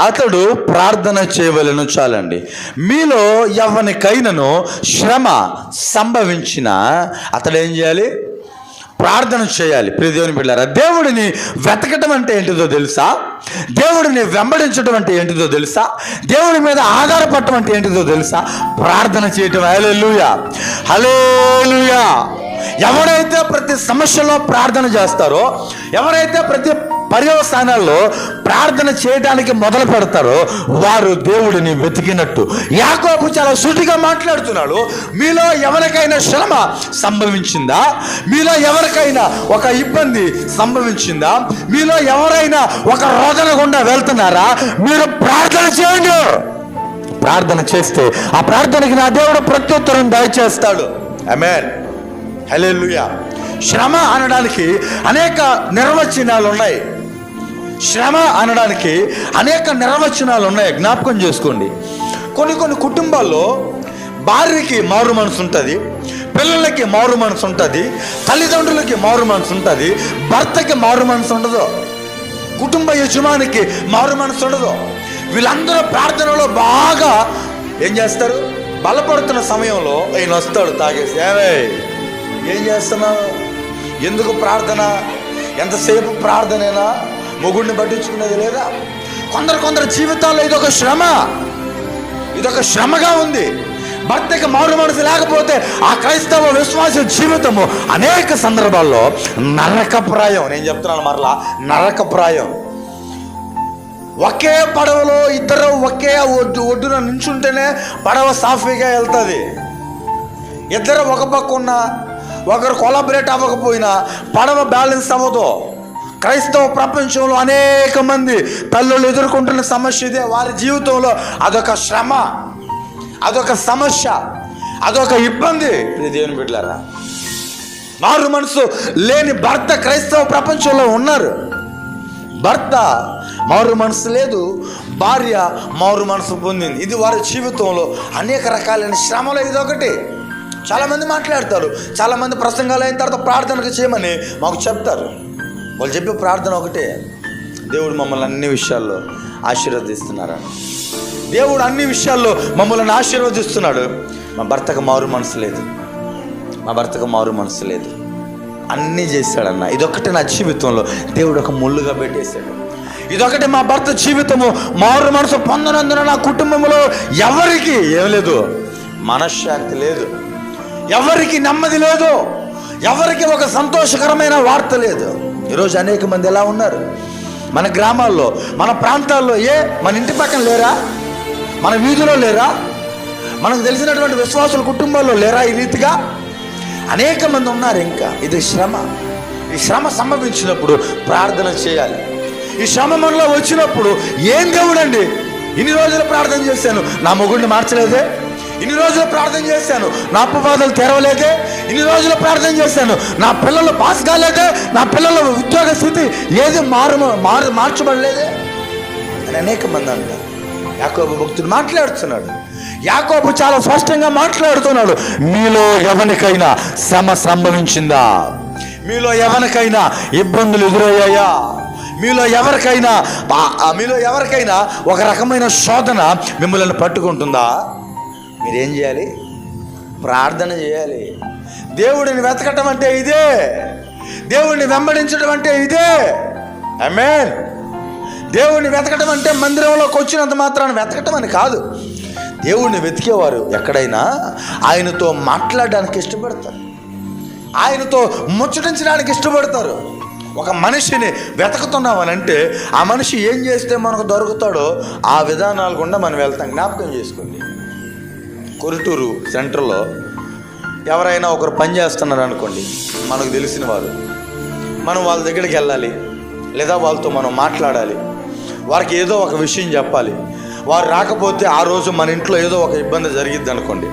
అతడు ప్రార్థన చేయవలను చాలండి. మీలో ఎవరికైనాను శ్రమ సంభవించిన అతడు ఏం చేయాలి? ప్రార్థన చేయాలి. ప్రియ దేవుని బిడ్డారా దేవుడిని వెతకటం అంటే ఏంటిదో తెలుసా? దేవుడిని వెంబడించడం అంటే ఏంటిదో తెలుసా? దేవుడి మీద ఆధారపడటం అంటే ఏంటిదో తెలుసా? ప్రార్థన చేయటం. హలేలుయా హలేలుయా ఎవరైతే ప్రతి సమస్యలో ప్రార్థన చేస్తారో ఎవరైతే ప్రతి పర్యవస్థానాల్లో ప్రార్థన చేయడానికి మొదలు పెడతారో వారు దేవుడిని వెతికినట్టు. యాకోబు చాలా సూటిగా మాట్లాడుతున్నాడు. మీలో ఎవరికైనా శ్రమ సంభవించిందా? మీలో ఎవరికైనా ఒక ఇబ్బంది సంభవించిందా? మీలో ఎవరైనా ఒక రోదన గుండా వెళ్తున్నారా? మీరు ప్రార్థన చేయండి. ప్రార్థన చేస్తే ఆ ప్రార్థనకి నా దేవుడు ప్రత్యుత్తరం దయచేస్తాడు. అమెన్ హలెలుయా శ్రమ అనడానికి అనేక నిర్వచనాలు ఉన్నాయి. శ్రమ అనడానికి అనేక నిర్వచనాలు ఉన్నాయి. జ్ఞాపకం చేసుకోండి. కొన్ని కొన్ని కుటుంబాల్లో భార్యకి మారు మనసు ఉంటుంది పిల్లలకి మారు మనసు ఉంటుంది తల్లిదండ్రులకి మారు మనసు ఉంటుంది భర్తకి మారు మనసు ఉండదు కుటుంబ యజమానికి మారు మనసు ఉండదు. వీళ్ళందరూ ప్రార్థనలో బాగా ఏం చేస్తారు? బలపడుతున్న సమయంలో ఆయన వస్తాడు తాగేసి ఏవే ఏం చేస్తున్నావు? ఎందుకు ప్రార్థన? ఎంతసేపు ప్రార్థనేనా? మొగుడిని పట్టించుకునేది లేదా? కొందరు కొందరు జీవితాల్లో ఇదొక శ్రమ. ఇదొక శ్రమగా ఉంది. భర్తకి మారు మనసు లేకపోతే ఆ క్రైస్తవ విశ్వాస జీవితము అనేక సందర్భాల్లో నరకప్రాయం. నేను చెప్తున్నాను మరలా నరకప్రాయం. ఒకే పడవలో ఇద్దరు ఒకే ఒడ్డు ఒడ్డున నించుంటేనే పడవ సాఫీగా వెళ్తుంది. ఇద్దరు ఒక పక్క ఉన్న ఒకరు కొలాబరేట్ అవ్వకపోయినా పడవ బ్యాలెన్స్ అవ్వదు. క్రైస్తవ ప్రపంచంలో అనేక మంది తల్లులు ఎదుర్కొంటున్న సమస్య ఇదే. వారి జీవితంలో అదొక శ్రమ అదొక సమస్య అదొక ఇబ్బంది. దేవుని బిడ్డారా మారు మనసు లేని భర్త క్రైస్తవ ప్రపంచంలో ఉన్నారు. భర్త మారు మనసు లేదు భార్య మారు మనసు పొందింది. ఇది వారి జీవితంలో అనేక రకాలైన శ్రమలు. ఇదొకటి. చాలామంది మాట్లాడతారు. చాలామంది ప్రసంగాలు అయిన తర్వాత ప్రార్థనకు చేయమని మాకు చెప్తారు. వాళ్ళు చెప్పే ప్రార్థన ఒకటే. దేవుడు మమ్మల్ని అన్ని విషయాల్లో ఆశీర్వదిస్తున్నారని దేవుడు అన్ని విషయాల్లో మమ్మల్ని ఆశీర్వదిస్తున్నాడు. మా భర్తకు మారు మనసు లేదు. మా భర్తకు మారు మనసు లేదు. అన్నీ చేశాడన్న. ఇదొకటి నా జీవితంలో. దేవుడు ఒక ముళ్ళుగా పెట్టేశాడు. ఇదొకటి మా భర్త జీవితము. మారు మనసు పొందనందున నా కుటుంబంలో ఎవరికి ఏం లేదు. మనశ్శాంతి లేదు. ఎవరికి నెమ్మది లేదు ఎవరికి ఒక సంతోషకరమైన వార్త లేదు. ఈరోజు అనేక మంది ఎలా ఉన్నారు? మన గ్రామాల్లో మన ప్రాంతాల్లో ఏ? మన ఇంటి పక్కన లేరా? మన వీధిలో లేరా? మనకు తెలిసినటువంటి విశ్వాసుల కుటుంబాల్లో లేరా ఈ రీతిగా? అనేక మంది ఉన్నారు ఇంకా. ఇది శ్రమ. ఈ శ్రమ సంభవించినప్పుడు ప్రార్థన చేయాలి. ఈ శ్రమ మనలో వచ్చినప్పుడు ఏం దేవుడండి? ఇన్ని రోజులు ప్రార్థన చేశాను. నా మొగుడిని మార్చలేదే? ఇన్ని రోజులు ప్రార్థన చేశాను. నా అప్పవాదాలు తెరవలేదే. ఇన్ని రోజులు ప్రార్థన చేశాను. నా పిల్లలు పాస్ కాలేదే. నా పిల్లల ఉద్యోగ స్థితి ఏది మారు మారు మార్చబడలేదే అని అనేక మంది అంటారు యాకోబు భక్తుడు మాట్లాడుతున్నాడు. యాకోబు చాలా స్పష్టంగా మాట్లాడుతున్నాడు. మీలో ఎవరికైనా శ్రమ సంభవించిందా? మీలో ఎవరికైనా ఇబ్బందులు ఎదురయ్యాయా? మీలో ఎవరికైనా మీలో ఎవరికైనా ఒక రకమైన శోధన మిమ్మల్ని పట్టుకుంటుందా? మీరేం చేయాలి? ప్రార్థన చేయాలి. దేవుడిని వెతకటం అంటే ఇదే. దేవుడిని వెంబడించడం అంటే ఇదే. అమేన్ దేవుడిని వెతకటం అంటే మందిరంలోకి వచ్చినంత మాత్రాన్ని వెతకటం అని కాదు. దేవుడిని వెతికేవారు ఎక్కడైనా ఆయనతో మాట్లాడడానికి ఇష్టపడతారు. ఆయనతో ముచ్చటించడానికి ఇష్టపడతారు. ఒక మనిషిని వెతుకుతున్నామనంటే ఆ మనిషి ఏం చేస్తే మనకు దొరుకుతాడో ఆ విధానాలు గుండా మనం వెళ్తాం. జ్ఞాపకం చేసుకోండి. కొరుటూరు సెంటర్లో ఎవరైనా ఒకరు పని చేస్తున్నారు అనుకోండి మనకు తెలిసిన వారు. మనం వాళ్ళ దగ్గరికి వెళ్ళాలి లేదా వాళ్ళతో మనం మాట్లాడాలి. వారికి ఏదో ఒక విషయం చెప్పాలి. వారు రాకపోతే ఆ రోజు మన ఇంట్లో ఏదో ఒక ఇబ్బంది జరిగిద్ది అనుకోండి.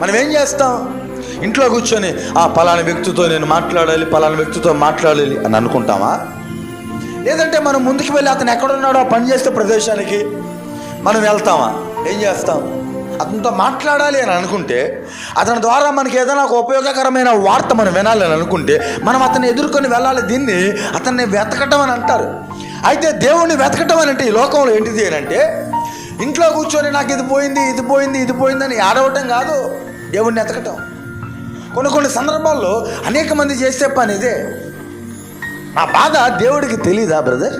మనం ఏం చేస్తాం? ఇంట్లో కూర్చొని ఆ పలానా వ్యక్తితో నేను మాట్లాడాలి పలానా వ్యక్తితో మాట్లాడాలి అని అనుకుంటామా? లేదంటే మనం ముందుకు వెళ్ళి అతను ఎక్కడున్నాడో పనిచేసే ప్రదేశానికి మనం వెళ్తామా? ఏం చేస్తాం? అతనితో మాట్లాడాలి అని అనుకుంటే అతని ద్వారా మనకి ఏదైనా ఒక ఉపయోగకరమైన వార్త మనం వినాలి అని అనుకుంటే మనం అతన్ని ఎదుర్కొని వెళ్ళాలి దీన్ని అతన్ని వెతకటం అని అంటారు. అయితే దేవుణ్ణి వెతకటం అని అంటే ఈ లోకంలో ఏంటిది అని అంటే ఇంట్లో కూర్చొని నాకు ఇది పోయింది ఇది పోయింది ఇది పోయిందని ఆడవటం కాదు. దేవుణ్ణి వెతకటం. కొన్ని కొన్ని సందర్భాల్లో అనేక మంది చేసే పని ఇదే. నా బాధ దేవుడికి తెలీదా బ్రదర్?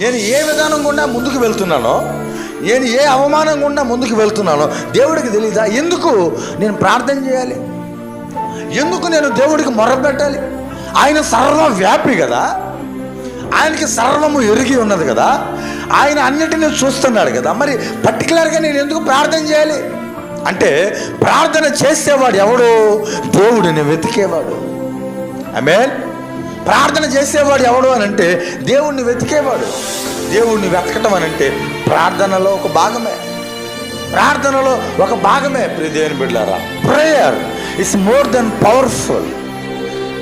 నేను ఏ విధానం గుండా ముందుకు వెళ్తున్నానో నేను ఏ అవమానం గుండా ముందుకు వెళ్తున్నానో దేవుడికి తెలీదా? ఎందుకు నేను ప్రార్థన చేయాలి? ఎందుకు నేను దేవుడికి మొరపెట్టాలి ఆయన సర్వవ్యాపి కదా. ఆయనకి సర్వము ఎరిగి ఉన్నది కదా. ఆయన అన్నిటినీ చూస్తున్నాడు కదా. మరి పర్టికులర్గా నేను ఎందుకు ప్రార్థన చేయాలి? అంటే ప్రార్థన చేసేవాడు ఎవడు? దేవుడిని వెతికేవాడు. ఐ మీన్ ప్రార్థన చేసేవాడు ఎవడు అని అంటే దేవుణ్ణి వెతికేవాడు. దేవుణ్ణి వెతకటం అని అంటే ప్రార్థనలో ఒక భాగమే. ప్రార్థనలో ఒక భాగమే ప్రియ దేవుని బిడ్డారా prayer is more then powerful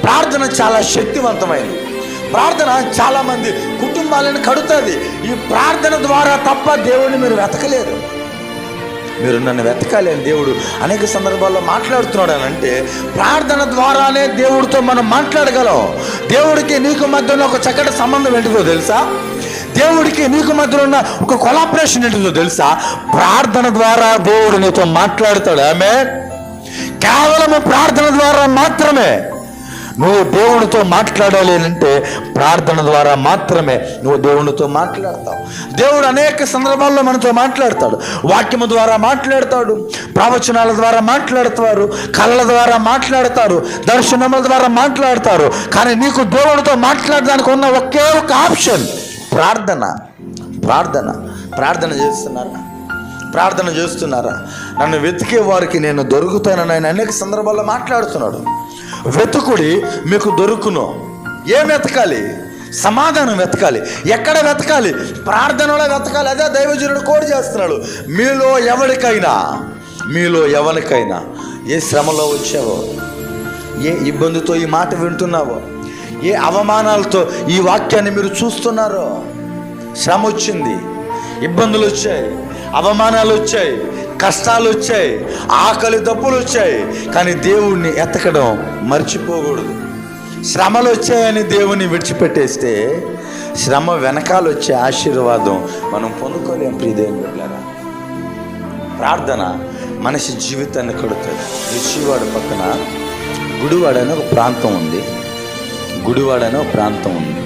ప్రార్థన చాలా శక్తివంతమైనది. ప్రార్థన చాలామంది కుటుంబాలను కడుతుంది. ఈ ప్రార్థన ద్వారా తప్ప దేవుడిని మీరు వెతకలేరు. మీరు నన్ను వెతకాలి అని దేవుడు అనేక సందర్భాల్లో మాట్లాడుతున్నాడు అని అంటే ప్రార్థన ద్వారానే దేవుడితో మనం మాట్లాడగలం. దేవుడికి నీకు మధ్యలో ఒక చక్కటి సంబంధం ఏంటిదో తెలుసా? దేవుడికి నీకు మధ్యలో ఉన్న ఒక కొలాబరేషన్ ఏంటిదో తెలుసా? ప్రార్థన ద్వారా దేవుడు నీతో మాట్లాడతాడు. ఆమె కేవలము ప్రార్థన ద్వారా మాత్రమే. నువ్వు దేవునితో మాట్లాడాలి అంటే ప్రార్థన ద్వారా మాత్రమే నువ్వు దేవునితో మాట్లాడతావు. దేవుడు అనేక సందర్భాల్లో మనతో మాట్లాడతాడు. వాక్యము ద్వారా మాట్లాడతాడు. ప్రవచనాల ద్వారా మాట్లాడతారు. కళ్ళ ద్వారా మాట్లాడతారు. దర్శనముల ద్వారా మాట్లాడతారు. కానీ నీకు దేవునితో మాట్లాడడానికి ఉన్న ఒకే ఒక ఆప్షన్ ప్రార్థన ప్రార్థన ప్రార్థన చేస్తున్నారా? ప్రార్థన చేస్తున్నారా? నన్ను వెతికే వారికి నేను దొరుకుతానని ఆయన అనేక సందర్భాల్లో మాట్లాడుతున్నాడు. వెతుకుడి మీకు దొరుకును. ఏం వెతకాలి? సమాధానం వెతకాలి. ఎక్కడ వెతకాలి? ప్రార్థనలో వెతకాలి. అదే దైవజనుడు కోడి చేస్తున్నాడు. మీలో ఎవరికైనా మీలో ఎవరికైనా ఏ శ్రమలో వచ్చావో ఏ ఇబ్బందితో ఈ మాట వింటున్నావో ఏ అవమానాలతో ఈ వాక్యాన్ని మీరు చూస్తున్నారో? శ్రమ వచ్చింది ఇబ్బందులు వచ్చాయి అవమానాలు వచ్చాయి కష్టాలు వచ్చాయి ఆకలి దప్పులు వచ్చాయి కానీ దేవుణ్ణి ఎతకడం మర్చిపోకూడదు. శ్రమలు వచ్చాయని దేవుని విడిచిపెట్టేస్తే శ్రమ వెనకాల వచ్చే ఆశీర్వాదం మనం పొందుకోలేం ప్రియదేవుని బిడ్డారా ప్రార్థన మనిషి జీవితాన్ని కడుతుంది. రుచివాడు పక్కన గుడివాడ అనే ఒక ప్రాంతం ఉంది. గుడివాడ అనే ఒక ప్రాంతం ఉంది.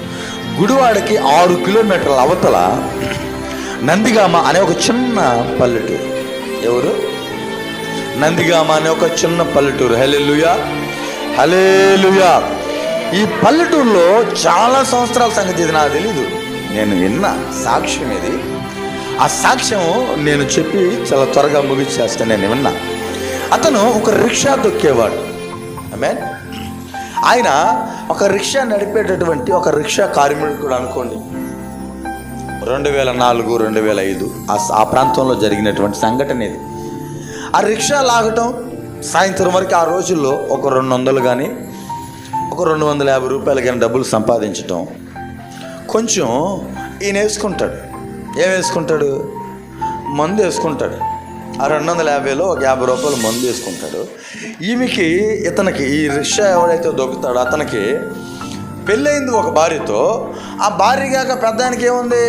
గుడివాడకి ఆరు కిలోమీటర్ల అవతల నందిగామ అనే ఒక చిన్న పల్లెటూరు. ఎవరు? నందిగామ అనే ఒక చిన్న పల్లెటూరు. హలెలుయా హలేలుయా ఈ పల్లెటూరులో చాలా సంవత్సరాల సంగతి ఇది నాకు తెలీదు. నేను విన్న సాక్ష్యం ఇది. ఆ సాక్ష్యం నేను చెప్పి చాలా త్వరగా ముగిచ్చేస్తాను నేను విన్నా. అతను ఒక రిక్షా దొక్కేవాడు మీన్ ఆయన ఒక రిక్షా నడిపేటటువంటి ఒక రిక్షా కార్మికుడు అనుకోండి. రెండు వేల నాలుగు రెండు వేల ఐదు ఆ ఆ ప్రాంతంలో జరిగినటువంటి సంఘటన ఇది. ఆ రిక్షా లాగటం సాయంత్రం వరకు ఆ రోజుల్లో ఒక రెండు వందలు కానీ ఒక రెండు వందల యాభై రూపాయలు కానీ డబ్బులు సంపాదించటం. కొంచెం ఈయన వేసుకుంటాడు ఏం వేసుకుంటాడు? మందు వేసుకుంటాడు. ఆ రెండు వందల యాభైలో ఒక యాభై రూపాయలు మందు వేసుకుంటాడు. ఈమెకి ఇతనికి ఈ రిక్షా ఎవడైతే దొక్కుతాడో అతనికి పెళ్ళయింది ఒక భార్యతో ఆ భార్య కాక పెద్దానికి ఏముంది?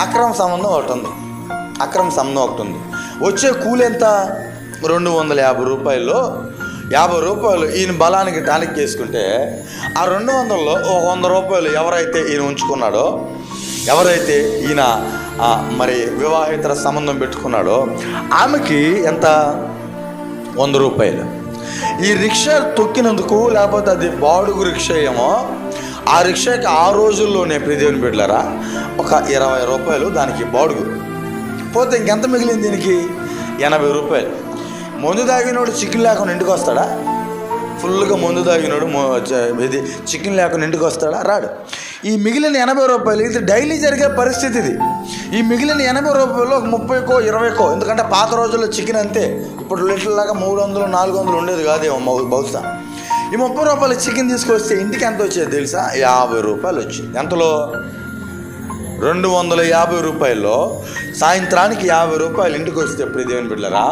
అక్రమ సంబంధం ఒకటి ఉంది. అక్రమ సంబంధం ఒకటి ఉంది. వచ్చే కూలి ఎంత? రెండు వందల యాభై రూపాయలు యాభై రూపాయలు ఈయన బలానికి టానిక్ చేసుకుంటే ఆ రెండు వందల్లో ఒక వంద రూపాయలు ఎవరైతే ఈయన ఉంచుకున్నాడో ఎవరైతే ఈయన మరి వివాహేతర సంబంధం పెట్టుకున్నాడో ఆమెకి ఎంత? వంద రూపాయలు. ఈ రిక్షా తొక్కినందుకు లేకపోతే అది బాడుగు రిక్షా ఏమో? ఆ రిక్షాకి ఆ రోజుల్లోనే ప్రియదేవుని పెట్టారా? ఒక ఇరవై రూపాయలు దానికి బాడుగు. పోతే ఇంకెంత మిగిలింది దీనికి? ఎనభై రూపాయలు. మందు తాగినోడు చికెన్ లేకుండా ఇంటికి వస్తాడా? ఫుల్గా మందు తాగినోడు ఇది చికెన్ లేకుండా ఇంటికి వస్తాడా? రాడు. ఈ మిగిలిన ఎనభై రూపాయలు ఇది డైలీ జరిగే పరిస్థితి ఇది. ఈ మిగిలిన ఎనభై రూపాయలు ఒక ముప్పైకో ఇరవైకో ఎందుకంటే పాత రోజుల్లో చికెన్ అంతే. ఇప్పుడు లీటర్లాగా మూడు వందలు నాలుగు వందలు ఉండేది కాదేమో బహుశా. ఈ ముప్పై రూపాయల చికెన్ తీసుకొస్తే ఇంటికి ఎంత వచ్చేది తెలుసా? యాభై రూపాయలు వచ్చింది. ఎంతలో? రెండు వందల యాభై రూపాయల్లో సాయంత్రానికి యాభై రూపాయలు ఇంటికి వస్తే ఎప్పుడు దేవుని బిడ్డరా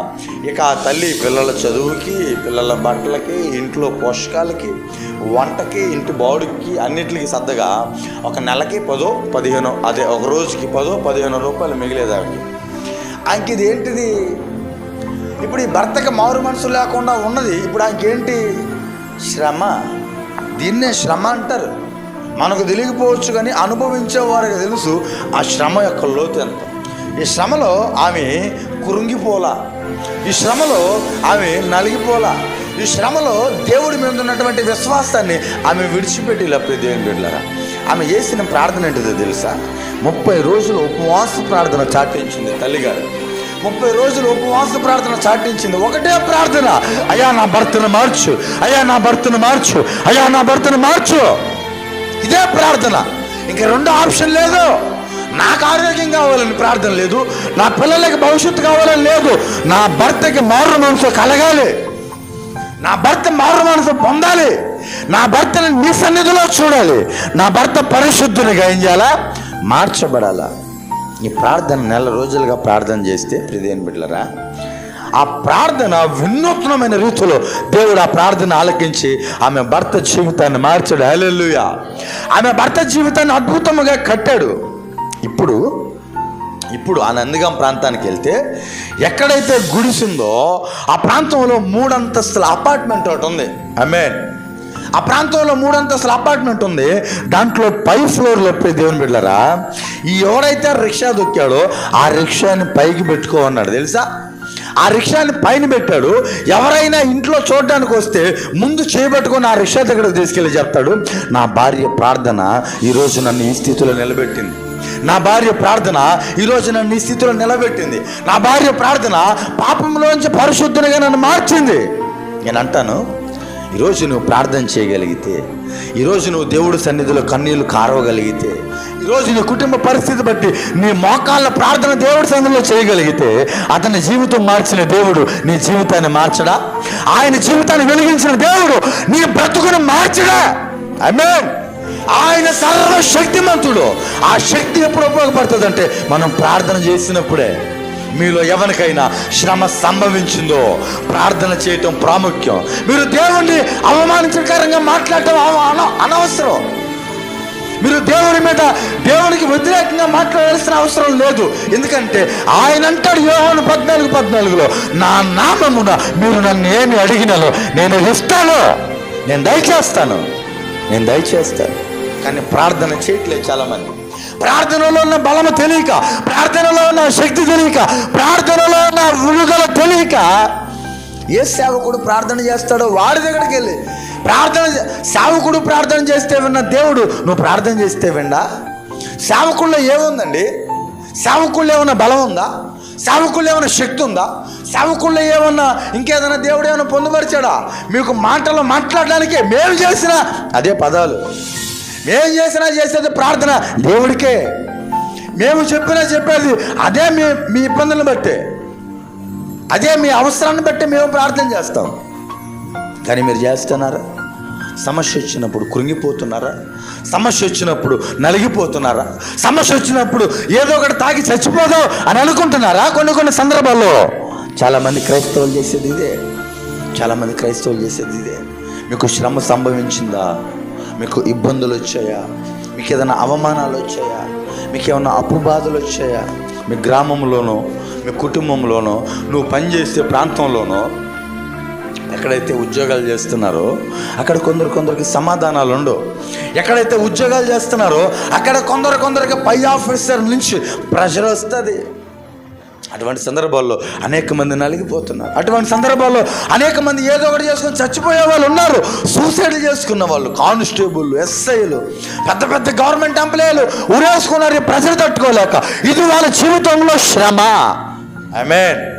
ఇక ఆ తల్లి పిల్లల చదువుకి పిల్లల బట్టలకి ఇంట్లో పోషకాలకి వంటకి ఇంటి బాడుకి అన్నిటికి సర్దగా ఒక నెలకి పదో పదిహేను అదే ఒక రోజుకి పదో పదిహేను రూపాయలు మిగిలేదానికి ఆయనకి ఇది ఏంటిది? ఇప్పుడు ఈ భర్తకి మారు మనసు లేకుండా ఉన్నది. ఇప్పుడు ఆయనకేంటి శ్రమ. దీన్నే శ్రమ అంటారు. మనకు తెలియకపోవచ్చు కానీ అనుభవించే వారికి తెలుసు ఆ శ్రమ యొక్క లోతు ఎంత. ఈ శ్రమలో ఆమె కురుంగిపోలా. ఈ శ్రమలో ఆమె నలిగిపోలా. ఈ శ్రమలో దేవుడి మీద ఉన్నటువంటి విశ్వాసాన్ని ఆమె విడిచిపెట్టి లేకపోతే దేవుని బిడ్డలారా ఆమె చేసిన ప్రార్థన ఏంటిదో తెలుసా? ముప్పై రోజులు ఉపవాస ప్రార్థన చాటించింది తల్లిగారు ముప్పై రోజులు ఉపవాస ప్రార్థన చాటించింది. ఒకటే ప్రార్థన అయ్యా నా భర్తను మార్చు అయ్యా నా భర్తను మార్చు అయ్యా నా భర్తను మార్చు. ఇదే ప్రార్థన. ఇంక రెండు ఆప్షన్ లేదు. నాకు ఆరోగ్యం కావాలని ప్రార్థన లేదు. నా పిల్లలకి భవిష్యత్తు కావాలని లేదు. నా భర్తకి మారు మనసు కలగాలి. నా భర్త మారు మనసు పొందాలి. నా భర్తని నీ సన్నిధిలో చూడాలి. నా భర్త పరిశుద్ధుని ఏం మార్చబడాలా? ఈ ప్రార్థన నెల రోజులుగా ప్రార్థన చేస్తే ప్రిదేని బిడ్డలరా ఆ ప్రార్థన వినూత్నమైన రీతిలో దేవుడు ఆ ప్రార్థన ఆలకించి ఆమె భర్త జీవితాన్ని మార్చాడు. హలెల్లుయా. ఆమె భర్త జీవితాన్ని అద్భుతముగా కట్టాడు. ఇప్పుడు ఇప్పుడు ఆ నందిగాం ప్రాంతానికి వెళ్తే ఎక్కడైతే గుడిసిందో ఆ ప్రాంతంలో మూడంతస్తుల అపార్ట్మెంట్ ఒకటి ఉంది. అమేన్ ఆ ప్రాంతంలో మూడంతస్తుల అపార్ట్మెంట్ ఉంది. దాంట్లో పై ఫ్లోర్లో పోయి దేవుని బిడ్డరా ఈ ఎవడైతే రిక్షా దొక్కాడో ఆ రిక్షాని పైకి పెట్టుకో అన్నాడు. తెలుసా? ఆ రిక్షాని పైన పెట్టాడు. ఎవరైనా ఇంట్లో చూడడానికి వస్తే ముందు చేపట్టుకొని ఆ రిక్షా దగ్గరకు తీసుకెళ్ళి చెప్తాడు నా భార్య ప్రార్థన ఈరోజు నన్ను ఈ స్థితిలో నిలబెట్టింది. నా భార్య ప్రార్థన ఈరోజు నన్ను ఈ స్థితిలో నిలబెట్టింది. నా భార్య ప్రార్థన పాపంలోంచి పరిశుద్ధునిగా నన్ను మార్చింది. నేను అంటాను ఈరోజు నువ్వు ప్రార్థన చేయగలిగితే ఈరోజు నువ్వు దేవుడి సన్నిధిలో కన్నీళ్ళు కారవగలిగితే ఈరోజు నీ కుటుంబ పరిస్థితి బట్టి నీ మోకాళ్ళ ప్రార్థన దేవుడి సన్నిధిలో చేయగలిగితే అతని జీవితం మార్చిన దేవుడు నీ జీవితాన్ని మార్చడా? ఆయన జీవితాన్ని వెలిగించిన దేవుడు నీ బ్రతుకును మార్చడా? అమేన్ ఆయన సర్వశక్తిమంతుడు. ఆ శక్తి ఎప్పుడు ఉపయోగపడుతుందంటే మనం ప్రార్థన చేసినప్పుడే. మీలో ఎవరికైనా శ్రమ సంభవించిందో ప్రార్థన చేయటం ప్రాముఖ్యం. మీరు దేవుణ్ణి అవమానించకరంగా మాట్లాడటం అవ- అన- అనవసరం. మీరు దేవుని మీద దేవునికి వ్యతిరేకంగా మాట్లాడాల్సిన అవసరం లేదు. ఎందుకంటే ఆయన అంటాడు యోహాను పద్నాలుగు పద్నాలుగులో నా నామమున మీరు నన్ను ఏమి అడిగినాలో నేను ఇస్తాను. నేను దయచేస్తాను. నేను దయచేస్తాను. కానీ ప్రార్థన చేయట్లేదు చాలామంది. ప్రార్థనలో ఉన్న బలము తెలియక ప్రార్థనలో ఉన్న శక్తి తెలియక ప్రార్థనలో ఉన్న విడుదల తెలియక ఏ సేవకుడు ప్రార్థన చేస్తాడో వాడి దగ్గరికి వెళ్ళి ప్రార్థన సేవకుడు ప్రార్థన చేస్తే విన్న దేవుడు నువ్వు ప్రార్థన చేస్తే విండా? సేవకుల్లో ఏముందండి? సేవకుల్లో ఏమన్నా బలం ఉందా? సేవకుల్లో ఏమైనా శక్తి ఉందా? సేవకుల్లో ఏమన్నా ఇంకేదైనా దేవుడు ఏమైనా పొందుపరిచాడా? మీకు మాటలు మాట్లాడడానికి మేము చేసిన అదే పదాలు. మేము చేసినా చేసేది ప్రార్థన దేవుడికే. మేము చెప్పినా చెప్పేది అదే మీ మీ ఇబ్బందులను బట్టే. అదే మీ అవసరాన్ని బట్టి మేము ప్రార్థన చేస్తాం. కానీ మీరు చేస్తున్నారా? సమస్య వచ్చినప్పుడు కృంగిపోతున్నారా? సమస్య వచ్చినప్పుడు నలిగిపోతున్నారా? సమస్య వచ్చినప్పుడు ఏదో ఒకటి తాగి చచ్చిపోదాం అని అనుకుంటున్నారా? కొన్ని కొన్ని సందర్భాల్లో చాలామంది క్రైస్తవులు చేసేది ఇదే. చాలామంది క్రైస్తవులు చేసేది ఇదే. మీకు శ్రమ సంభవించిందా? మీకు ఇబ్బందులు వచ్చాయా? మీకు ఏదైనా అవమానాలు వచ్చాయా? మీకు ఏమైనా అప్పు బాధలు వచ్చాయా? మీ గ్రామంలోనో మీ కుటుంబంలోనో నువ్వు పనిచేసే ప్రాంతంలోనో ఎక్కడైతే ఉద్యోగాలు చేస్తున్నారో అక్కడ కొందరు కొందరికి సమాధానాలు ఉండవు. ఎక్కడైతే ఉద్యోగాలు చేస్తున్నారో అక్కడ కొందరు కొందరికి పై ఆఫీసర్ నుంచి ప్రెషర్ వస్తుంది. అటువంటి సందర్భాల్లో అనేక మంది నలిగిపోతున్నారు. అటువంటి సందర్భాల్లో అనేక మంది ఏదో ఒకటి చేసుకొని చచ్చిపోయే వాళ్ళు ఉన్నారు. సూసైడ్ చేసుకున్న వాళ్ళు కానిస్టేబుల్ ఎస్ఐలు పెద్ద పెద్ద గవర్నమెంట్ ఎంప్లాయీలు ఉరేసుకున్నారు ప్రజలు తట్టుకోలేక. ఇది వాళ్ళ జీవితంలో శ్రమ. ఐ మీన్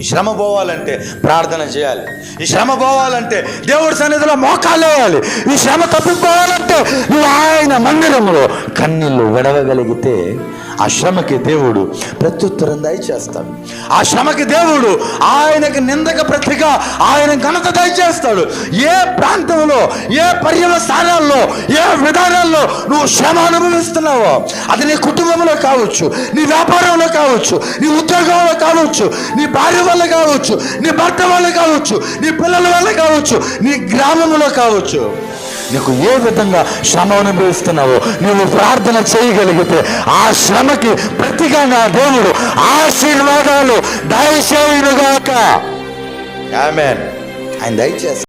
ఈ శ్రమ పోవాలంటే ప్రార్థన చేయాలి. ఈ శ్రమ పోవాలంటే దేవుడి సన్నిధిలో మోకాలు వేయాలి. ఈ శ్రమ తప్పిపోవాలంటే నువ్వు ఆయన మందిరంలో కన్నీళ్ళు విడవగలిగితే ఆ శ్రమకి దేవుడు ప్రత్యుత్తరం దయచేస్తాడు ఆ శ్రమకి దేవుడు ఆయనకి నిందక ప్రతిగా ఆయన ఘనత దయచేస్తాడు ఏ ప్రాంతంలో ఏ పర్యవసానాల్లో ఏ విధానాల్లో నువ్వు శ్రమ అనుభవిస్తున్నావో అది నీ కుటుంబంలో కావచ్చు నీ వ్యాపారంలో కావచ్చు నీ ఉద్యోగంలో కావచ్చు నీ భార్య వల్ల కావచ్చు నీ భర్త వల్ల కావచ్చు నీ పిల్లల వల్ల కావచ్చు నీ గ్రామంలో కావచ్చు. నీకు ఏ విధంగా శ్రమ అనుభవిస్తున్నావో నువ్వు ప్రార్థన చేయగలిగితే ఆ శ్రమకి ప్రతిగా నా దేవుడు ఆశీర్వాదాలు దయచేయునుగాక. ఆమెన్ ఆయన దయచేస్తాడు